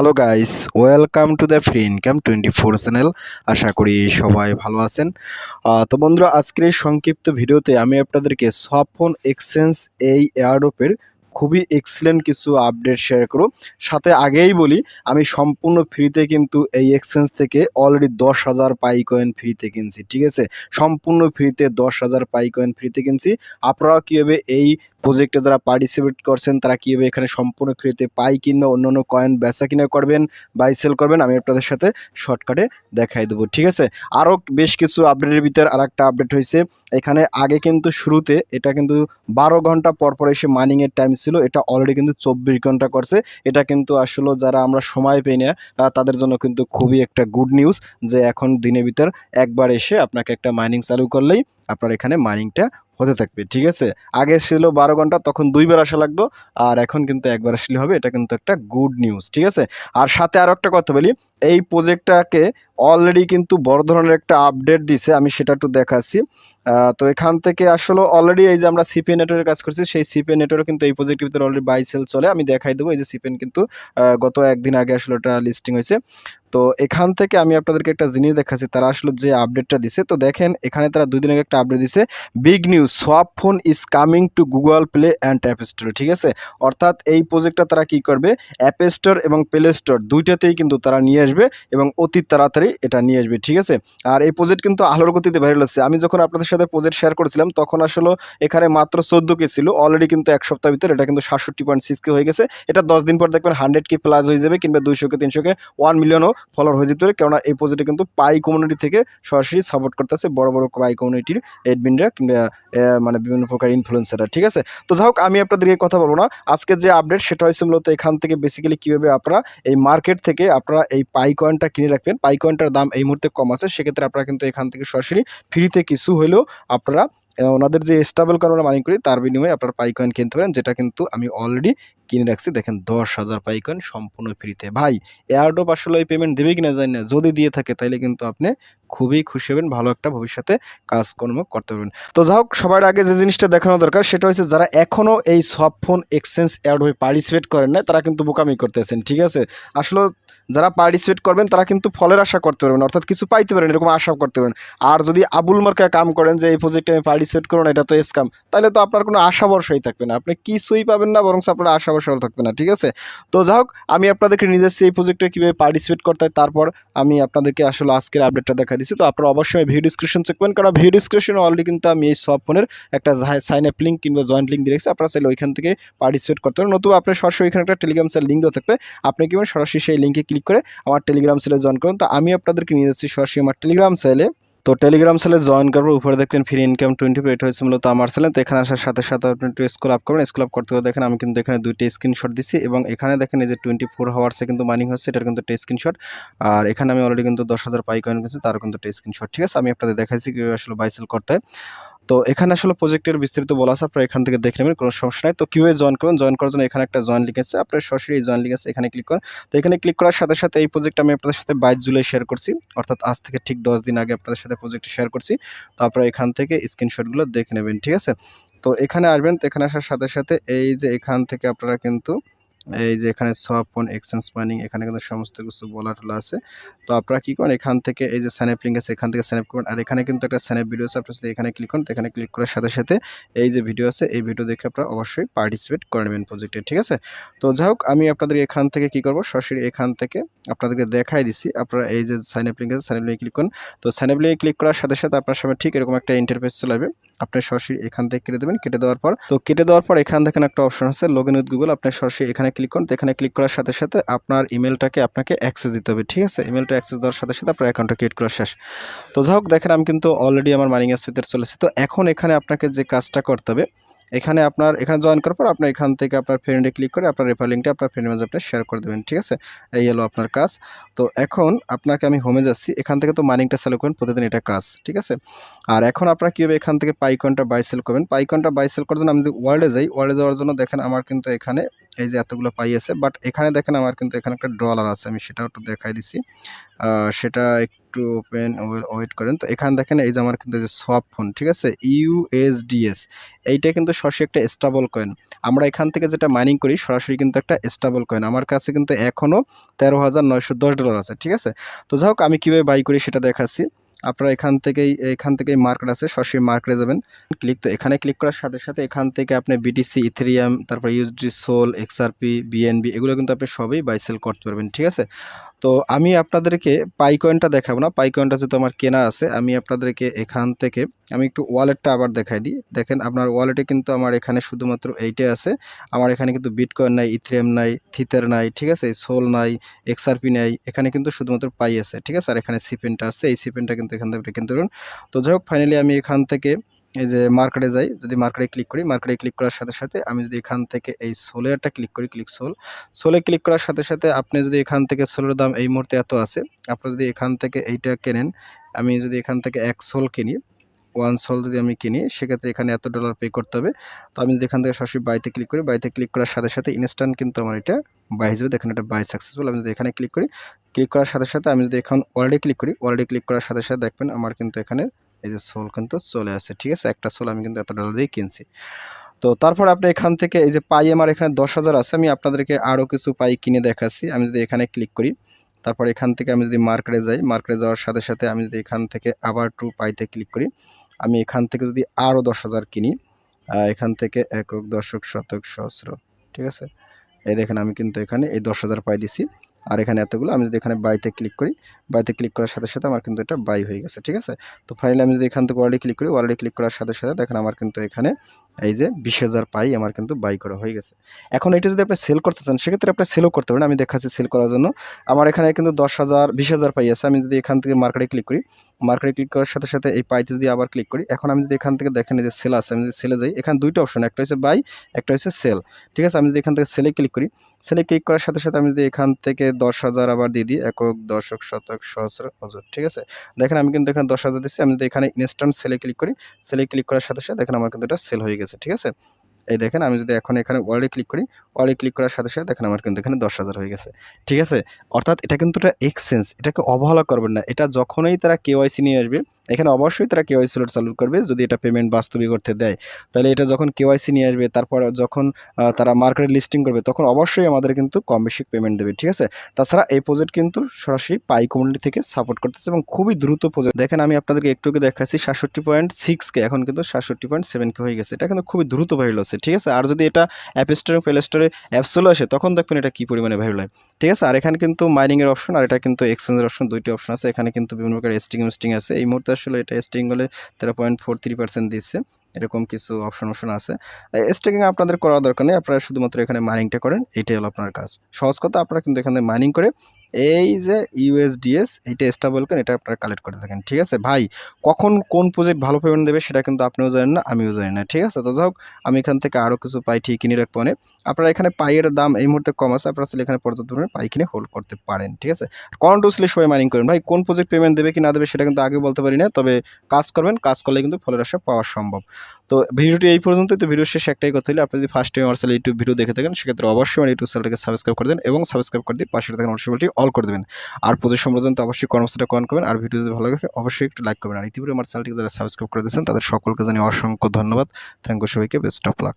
Hello guys, welcome to the free income twenty four channel. আশা করি সবাই ভালো আছেন। তো বন্ধুরা, আজকের এই সংক্ষিপ্ত ভিডিওতে আমি আপনাদেরকে সফোন এক্সচেঞ্জ এই এয়ারডোপের খুবই এক্সিলেন্ট কিছু আপডেট শেয়ার করব সাথে আগেই বলি, আমি সম্পূর্ণ ফ্রিতে কিন্তু এই এক্সচেঞ্জ থেকে অলরেডি দশ হাজার পাই কয়েন ফ্রিতে কিনছি, ঠিক আছে? সম্পূর্ণ ফ্রিতে দশ হাজার পাই কয়েন ফ্রিতে কিনছি। আপনারা কীভাবে এই প্রজেক্টে যারা পার্টিসিপেট করছেন, তারা কীভাবে এখানে সম্পূর্ণ ফ্রিতে পাই কিনবে, অন্য অন্য কয়েন বেচা কিনা করবেন বাই সেল করবেন, আমি আপনাদের সাথে শর্টকাটে দেখাই দেবো, ঠিক আছে? আরও বেশ কিছু আপডেটের ভিতর আর একটা আপডেট হয়েছে। এখানে আগে কিন্তু শুরুতে এটা কিন্তু বারো ঘণ্টা পর পর এসে মাইনিংয়ের টাইম ছিল, এটা অলরেডি কিন্তু চব্বিশ ঘণ্টা করছে। এটা কিন্তু আসলে যারা আমরা সময় পেই না তাদের জন্য কিন্তু খুবই একটা গুড নিউজ যে এখন দিনের ভিতর একবার এসে আপনাকে একটা মাইনিং চালু করলেই আপনার এখানে মাইনিংটা হতে থাকবে, ঠিক আছে? আগে ছিল বারো ঘণ্টা, তখন দুইবার আসা লাগতো, আর এখন কিন্তু একবার আসলে হবে, এটা কিন্তু একটা গুড নিউজ ঠিক আছে? আর সাথে আরও একটা কথা বলি, এই প্রজেক্টটাকে অলরেডি কিন্তু বড় ধরনের একটা আপডেট দিছে, আমি সেটা একটু দেখাচ্ছি। তো এখান থেকে আসলে অলরেডি এই যে আমরা সিপিএ নেটওয়ার্কের কাজ করছি, সেই সিপিএ নেটওয়ার্ক কিন্তু এই প্রজেক্টের ভিতরে অলরেডি বাই সেল চলে। আমি দেখাই দেবো, এই যে সিপিএন কিন্তু গত একদিন আগে আসলে ওটা লিস্টিং হয়েছে। তো এখান থেকে আমি আপনাদেরকে একটা জিনিস দেখাচ্ছি, তারা আসলে যে আপডেটটা দিছে, তো দেখেন এখানে তারা দুই দিন আগে একটা আপডেট দিছে big news swap phone is coming to Google Play and App Store ঠিক আছে? অর্থাৎ এই প্রজেক্টটা তারা কি করবে? অ্যাপ স্টোর এবং প্লে স্টোর দুইটাতেই কিন্তু তারা নিয়ে আসবে এবং অতি তাড়াতাড়ি এটা নিয়ে আসবে, ঠিক আছে? আর এই প্রজেক্ট কিন্তু আলোর গতিতে ভাইরাল হচ্ছে। আমি যখন আপনাদের সাথে প্রজেক্ট শেয়ার করেছিলাম, তখন আসলে এখানে মাত্র চোদ্দ কে ছিল। অলরেডি কিন্তু এক সপ্তাহ ভিতরে এটা কিন্তু সাতষট্টি পয়েন্ট সিক্স কে হয়ে গেছে। এটা দশ দিন পর দেখবেন হান্ড্রেড কে প্লাস হয়ে যাবে কিংবা দুইশো কে তিনশো কে ওয়ান মিলিয়নও ফলোয়ার হয়ে যেতে পারে। কেননা এই প্রজেক্টে কিন্তু পাই কমিউনিটি থেকে সরাসরি সাপোর্ট করতেছে বড় বড় পাই কমিউনিটির এডমিনরা কিংবা মানে বিভিন্ন প্রকার ইনফ্লুয়েন্সাররা ঠিক আছে? তো যাই হোক, আমি আপনাদেরকে কথা বলব না। আজকে যে আপডেট সেটা হয়েছে মূলত এখান থেকে বেসিক্যালি কীভাবে আপনারা এই মার্কেট থেকে আপনারা এই পাই কয়েনটা কিনে রাখবেন। পাই কয়েনটার দাম এই মুহূর্তে কম আছে, সেক্ষেত্রে আপনারা কিন্তু এখান থেকে সরাসরি ফ্রিতে কিছু হলেও আপনারা ওনাদের যে স্টাবল কারণ আমরা মাইনিং করি, তার বিনিময়ে আপনার পাই কয়েন কিনতে পারেন, যেটা কিন্তু আমি অলরেডি কিনে রাখছি। দেখেন, দশ হাজার পাই কয়েন সম্পূর্ণ ফ্রিতে। ভাই এয়ারডোপ আসলে ওই পেমেন্ট দেবে কিনা জানি না। যদি দিয়ে থাকে, তাইলে কিন্তু আপনি খুবই খুশি হবেন, ভালো একটা ভবিষ্যতে কাজকর্ম করতে পারবেন। তো যাই হোক, সবার আগে যে জিনিসটা দেখানো দরকার, সেটা হচ্ছে যারা এখনও এই সব ফোন এক্সচেঞ্জ এয়ারডোপে পার্টিসিপেট করেন না তারা কিন্তু বোকামি করতেছেন, ঠিক আছে? আসলে যারা পার্টিসিপেট করবেন, তারা কিন্তু ফলের আশা করতে পারবেন, অর্থাৎ কিছু পাইতে পারেন, এরকম আশা করতে পারেন। আর যদি আবুল মার্কায় কাম করেন যে, এই প্রজেক্টে আমি পার্টিসিপেট করুন এটা তো স্কাম তাহলে তো আপনার কোনো আশা ভরসাই থাকবে না। আপনি কিছুই পাবেন না বরং আপনার আশা ভরসাও থাকবে না, ঠিক আছে? তো যাই হোক, আমি আপনাদেরকে নিজের সেই প্রজেক্টে কীভাবে পার্টিসিপেট করতে হয়, তারপর আমি আপনাদেরকে আসলে আজকের আপডেটটা দেখা দিচ্ছি তো আপনারা অবশ্যই ভিডিও ডিসক্রিপশন চেক করবেন। কারণ ভিডিও ডিসক্রিপশনে অলরেডি কিন্তু আমি এই সব ফোনের একটা সাইন আপ লিঙ্ক কিংবা জয়েন্ট লিঙ্ক দিয়ে রেখেছি। আপনারা চাইলে ওইখান থেকে পার্টিসিপেট করতে পারেন। নতুবা আপনার সরাসরি এখানে একটা টেলিগ্রাম সেল লিঙ্ক দেওয়া থাকবে। আপনি কি সরাসরি সেই লিঙ্কে ক্লিক করে আমার টেলিগ্রাম সেলে জয়েন করুন। তো আমি আপনাদেরকে নিয়ে যাচ্ছি সরাসরি আমার টেলিগ্রাম সেলে তো টেলিগ্রাম সেলে জয়েন করব, উপরে দেখবেন ফ্রি ইনকাম টোয়েন্টি পেট হয়েছে মূলত আমার সেলে তো এখানে আসার সাথে সাথে আপনি একটু স্কুল আপ করবেন। স্কুল আপ করতে করে দেখেন আমি কিন্তু এখানে দুইটি স্ক্রিনশট দিচ্ছি এবং এখানে দেখেন এই যে টোয়েন্টি ফোর হাওয়ার্সে কিন্তু মাইনিং হচ্ছে, এটার কিন্তু একটা স্ক্রিনশট আর এখানে আমি অলরেডি কিন্তু দশ হাজার পাই কয়েন গেছি তার কিন্তু একটা স্ক্রিনশট ঠিক আছে, আমি আপনাদের দেখাইছি কীভাবে আসলে বাইসেল করতে হয়। তো এখানে আসলে প্রজেক্টের বিস্তারিত বলা আছে, আপনারা এখান থেকে দেখে নেবেন, কোনো সমস্যা নাই। তো কীভাবে জয়েন করবেন? জয়েন করার জন্য এখানে একটা জয়েন লিঙ্ক আছে, আপনার সরাসরি এই জয়েন লিঙ্ক আছে, এখানে ক্লিক করেন। তো এখানে ক্লিক করার সাথে সাথে এই প্রজেক্ট আমি আপনাদের সাথে বাইশ জুলাই শেয়ার করছি, অর্থাৎ আজ থেকে ঠিক দশ দিন আগে আপনাদের সাথে প্রজেক্ট শেয়ার করছি। তো আপনারা এখান থেকে স্ক্রিনশটগুলো দেখে নেবেন, ঠিক আছে? তো এখানে আসবেন, তো এখানে আসার সাথে সাথে এই যে এখান থেকে আপনারা কিন্তু এই যে এখানে সোয়াপ ফোন এক্সচেঞ্জ মাইনিং এখানে কিন্তু সমস্ত কিছু বলা টলা আছে। তো আপনারা কী করেন, এখান থেকে এই যে স্যানেপ লিঙ্ক আছে, এখান থেকে স্যানেপ করুন। আর এখানে কিন্তু একটা স্যানেপ ভিডিও আছে, আপনার সাথে এখানে ক্লিক করুন এখানে ক্লিক করার সাথে সাথে এই যে ভিডিও আছে, এই ভিডিও দেখে আপনারা অবশ্যই পার্টিসিপেট করে নেবেন প্রজেক্টে ঠিক আছে? তো যাই হোক, আমি আপনাদের এখান থেকে কি করব, সরাসরি এখান থেকে আপনাদেরকে দেখাই দিছি। আপনারা এই যে সাইন আপ লিঙ্ক আছে সাইন আপ লিঙ্কে ক্লিক করুন। তো সাইন আপ লিঙ্কে ক্লিক করার সাথে সাথে আপনার সামনে ঠিক এরকম একটা ইন্টারফেস চলে আসবে। আপনি সরাসরি এখান থেকে কেটে দেবেন। কেটে দেওয়ার পর, তো কেটে দেওয়ার পর এখান থেকে একটা অপশন আছে লগ ইন উইথ গুগল আপনি সরাসরি এখানে ক্লিক করুন, তো এখানে ক্লিক করার সাথে সাথে আপনার ইমেলটাকে আপনাকে অ্যাক্সেস দিতে হবে, ঠিক আছে? ইমেলটা অ্যাক্সেস দেওয়ার সাথে সাথে আপনার অ্যাকাউন্টটা ক্রিয়েট করা শেষ। তো যাই হোক, দেখেন আমি কিন্তু অলরেডি আমার মাইনিং অ্যাপস ভিতরে চলেছি তো এখন এখানে আপনাকে যে কাজটা করতে হবে এখানে আপনার, এখানে জয়েন করার পর আপনার এখান থেকে আপনার ফ্রেন্ডে ক্লিক করে আপনার রেফার লিঙ্কটা আপনার ফ্রেন্ডের মাঝে আপনি শেয়ার করে দেবেন, ঠিক আছে? এই হলো আপনার কাজ। তো এখন আপনাকে আমি হোমে যাচ্ছি। এখান থেকে তো মাইনিংটা সেল করেন প্রতিদিন এটা কাজ, ঠিক আছে? আর এখন আপনারা কীভাবে এখান থেকে পাইকনটা বাই সেল করবেন? পাইকনটা বাই সেল করার জন্য আমি যদি ওয়ার্ল্ডে যাই ওয়ার্ল্ডে যাওয়ার জন্য দেখেন আমার কিন্তু এখানে এই যে এতগুলো পাই আছে বাট এখানে দেখেন আমার কিন্তু এখানে একটা ডলার আছে, আমি সেটাও একটু দেখাই দিছি। সেটা একটু ওপেন ওয়েট করেন। তো এখানে দেখেন এই যে আমার কিন্তু যে সোয়াপ ফোন ঠিক আছে? ইউএসডিএস এইটা কিন্তু সরাসরি একটা স্টাবল কয়েন আমরা এখান থেকে যেটা মাইনিং করি, সরাসরি কিন্তু একটা স্টাবল কয়েন আমার কাছে কিন্তু এখনও তেরো হাজার নয়শো দশ ডলার আছে, ঠিক আছে? তো যাই হোক, আমি কীভাবে বাই করি সেটা দেখাচ্ছি। আপনারা এখান থেকেই এখান থেকেই মার্কেট আছে, সরাসরি মার্কেটে যাবেন। ক্লিক তো এখানে ক্লিক করার সাথে সাথে এখান থেকে আপনি বিটিসি ইথেরিয়াম তারপর ইউএসডি সোল এক্সআরপি বিএনবি এগুলো কিন্তু আপনি সবই বাইসেল করতে পারবেন, ঠিক আছে? তো আমি আপনাদেরকে পাই কয়েনটা দেখাবো না। পাই কয়েনটা যেহেতু আমার কেনা আছে, আমি আপনাদেরকে এখান থেকে, আমি একটু ওয়ালেটটা আবার দেখাই দিই। দেখেন, আপনার ওয়ালেটে কিন্তু আমার এখানে শুধুমাত্র এইটাই আছে। আমার এখানে কিন্তু বিটকয়েন নাই ইথ্রিয়াম নাই থিতের নাই, ঠিক আছে? সোল নাই এক্সআরপি নাই, এখানে কিন্তু শুধুমাত্র পাই আছে, ঠিক আছে? আর এখানে সিপেনটা আছে, এই সিপেনটা কিন্তু এখান থেকে কিনতে পারবেন। তো যাই হোক ফাইনালি আমি এখান থেকে এই যে মার্কেটে যাই, যদি মার্কেটে ক্লিক করি মার্কেটে ক্লিক করার সাথে সাথে আমি যদি এখান থেকে এই সোলেরটা ক্লিক করি ক্লিক সোল সোলে ক্লিক করার সাথে সাথে আপনি যদি এখান থেকে সোলের দাম এই মুহূর্তে এত আছে, আপনি যদি এখান থেকে এইটা কেনেন, আমি যদি এখান থেকে এক সোল কিনি ওয়ান সোল যদি আমি কিনি, সেক্ষেত্রে এখানে এত ডলার পে করতে হবে। তো আমি যদি এখান থেকে সরাসরি বাইতে ক্লিক করি বাইতে ক্লিক করার সাথে সাথে ইনস্ট্যান্ট কিন্তু আমার এটা বাই হিসেবে দেখেন এটা বাই সাকসেসফুল আমি যদি এখানে ক্লিক করি ক্লিক করার সাথে সাথে আমি যদি এখন অলরেডি ক্লিক করি অলরেডি ক্লিক করার সাথে সাথে দেখবেন আমার কিন্তু এখানে এই যে সোল কিন্তু চলে আসে ঠিক আছে? একটা সোল আমি কিন্তু এত ডলার দিয়ে কিনছি। তো তারপর আপনি এখান থেকে এই যে পাই আমার এখানে দশ হাজার আছে, আমি আপনাদেরকে আরও কিছু পাই কিনে দেখাচ্ছি। আমি যদি এখানে ক্লিক করি, তারপর এখান থেকে আমি যদি মার্কেটে যাই মার্কেটে যাওয়ার সাথে সাথে আমি যদি এখান থেকে আবার টু পাইতে ক্লিক করি, আমি এখান থেকে যদি আরও দশ হাজার কিনি এখান থেকে একক, দশক, শতক, সহস্র, ঠিক আছে? এই দেখেন আমি কিন্তু এখানে এই দশ হাজার পাই দিছি। আর এখানে এতগুলো, আমি যদি এখানে বাইতে ক্লিক করি বাইতে ক্লিক করার সাথে সাথে আমার কিন্তু এটা বাই হয়ে গেছে, ঠিক আছে? তো ফাইনালি আমি যদি এখান থেকে ওয়ার্ল্ডে ক্লিক করি ওয়ার্ল্ডে ক্লিক করার সাথে সাথে দেখেন আমার কিন্তু এখানে এই যে বিশ হাজার পাই আমার কিন্তু বাই করা হয়ে গেছে। এখন এটা যদি আপনি সেল করতে চান, সেক্ষেত্রে আপনি সেলও করতে পারেন। আমি দেখাচ্ছি সেল করার জন্য। আমার এখানে কিন্তু দশ হাজার, বিশ হাজার পাই আছে। আমি যদি এখান থেকে মার্কেটে ক্লিক করি মার্কেটে ক্লিক করার সাথে সাথে এই পাইতে যদি আবার ক্লিক করি, এখন আমি যদি এখান থেকে দেখেন যে সেল আছে, আমি যদি সেলে যাই, এখানে দুইটা অপশন একটা হচ্ছে বাই একটা হচ্ছে সেল ঠিক আছে? আমি যদি এখান থেকে সেলে ক্লিক করি সেলে ক্লিক করার সাথে সাথে আমি যদি এখান থেকে দশ হাজার আবার দিয়ে দিই, একক, দশক, শতক সহস্র হজর ঠিক আছে? দেখেন আমি কিন্তু এখানে দশ হাজার দিচ্ছি আমি যদি এখানে ইনস্ট্যান্ট সেলে ক্লিক করি সেলে ক্লিক করার সাথে সাথে দেখেন আমার কিন্তু এটা সেল হয়ে গেছে, ঠিক আছে? এই দেখেন, আমি যদি এখন এখানে ওয়ার্ল্ডে ক্লিক করি ওয়ার্ল্ডে ক্লিক করার সাথে সাথে দেখেন আমার কিন্তু এখানে দশ হাজার হয়ে গেছে। ঠিক আছে? অর্থাৎ এটা কিন্তু একটা এক্সচেঞ্জ, এটাকে অবহেলা করবেন না। এটা যখনই তারা কেওয়াইসি নিয়ে আসবে, এখানে অবশ্যই তারা কেওয়াইসি লোড চালু করবে যদি এটা পেমেন্ট বাস্তবিক করতে দেয়। তাহলে এটা যখন কেওয়াইসি নিয়ে আসবে, তারপর যখন তারা মার্কেটে লিস্টিং করবে, তখন অবশ্যই আমাদের কিন্তু কম বেশি পেমেন্ট দেবে। ঠিক আছে? তাছাড়া এই প্রজেক্ট কিন্তু সরাসরি পাই কমিউনিটি থেকে সাপোর্ট করতেছে এবং খুবই দ্রুত প্রজেক্ট দেখেন, আমি আপনাদেরকে একটু দেখাচ্ছি, সাতষট্টি পয়েন্ট সিক্সকে এখন কিন্তু সাতষট্টি পয়েন্ট সেভেনকে হয়ে গেছে। এটা কিন্তু খুবই দ্রুত ভাইরাল ঠিক আছে? আর যদি এটা অ্যাপ স্টোরে প্লে স্টোরে অ্যাপস চলে আসে, তখন দেখবেন এটা কী পরিমাণে ভাইরাল হয় ঠিক আছে? আর এখানে কিন্তু মাইনিংয়ের অপশন আর এটা কিন্তু এক্সচেঞ্জের অপশন দুইটি অপশন আছে। এখানে কিন্তু বিভিন্ন প্রকার এস্টিং মেস্টিং আছে। এই মুহূর্তে আসলে এটা এস্টিং হলে তেরো পয়েন্ট ফোর থ্রি পার্সেন্ট দিচ্ছে। এরকম কিছু অপশন অপশন আছে। স্টেকিং আপনাদের করা দরকার নেই। আপনারা শুধুমাত্র এখানে মাইনিংটা করেন। এইটাই হলো আপনার কাজ। সহজ কথা, আপনারা কিন্তু এখানে মাইনিং করে এই যে ইউএসডিএস এইটা স্টাবল করেন এটা আপনারা কালেক্ট করে থাকেন ঠিক আছে? ভাই, কখন কোন প্রজেক্ট ভালো পেমেন্ট দেবে সেটা কিন্তু আপনিও জানেন না, আমিও জানি না, ঠিক আছে? তো যাই হোক, আমি এখান থেকে আরও কিছু পাই ঠিক কিনে রাখব আপনারা এখানে পাইয়ের দাম এই মুহূর্তে কম আছে, আপনারা আসলে এখানে পর্যাপ্ত পরিমাণে পাই কিনে হোল্ড করতে পারেন, ঠিক আছে? কন্টিনিউসলি সবাই মাইনিং করেন? ভাই, কোন প্রজেক্ট পেমেন্ট দেবে কি না দেবে সেটা কিন্তু আগে বলতে পারি না, তবে কাজ করবেন, কাজ করলে কিন্তু ফলের আশা পাওয়া সম্ভব। তো ভিডিওটি এই পর্যন্ত তো ভিডিও শেষে একটাই কথা হলে, আপনি যদি ফার্স্ট টাইম আমার চ্যানেল ইউটিউব ভিডিও দেখে থাকেন, সেক্ষেত্রে অবশ্যই আমার ইউটিউব চ্যানেলটাকে সাবস্ক্রাইব করে দেন এবং সাবস্ক্রাইব করে দিয়ে পাশে থাকা নোটিফিকেশনটি অল করে দেবেন। আর প্রজেক্ট সম্প্রদান তো অবশ্যই কর্মসূচিটা কন করবেন। আর ভিডিও যদি ভালো লাগে, অবশ্যই একটু লাইক করবেন। আর ইতিপূর্বে আমার চ্যানেলটিকে যারা সাবস্ক্রাইব করে দিয়েছেন, তাদের সকলকে জানি অসংখ্য ধন্যবাদ। থ্যাংক ইউ সবাইকে বেস্ট অফ লাক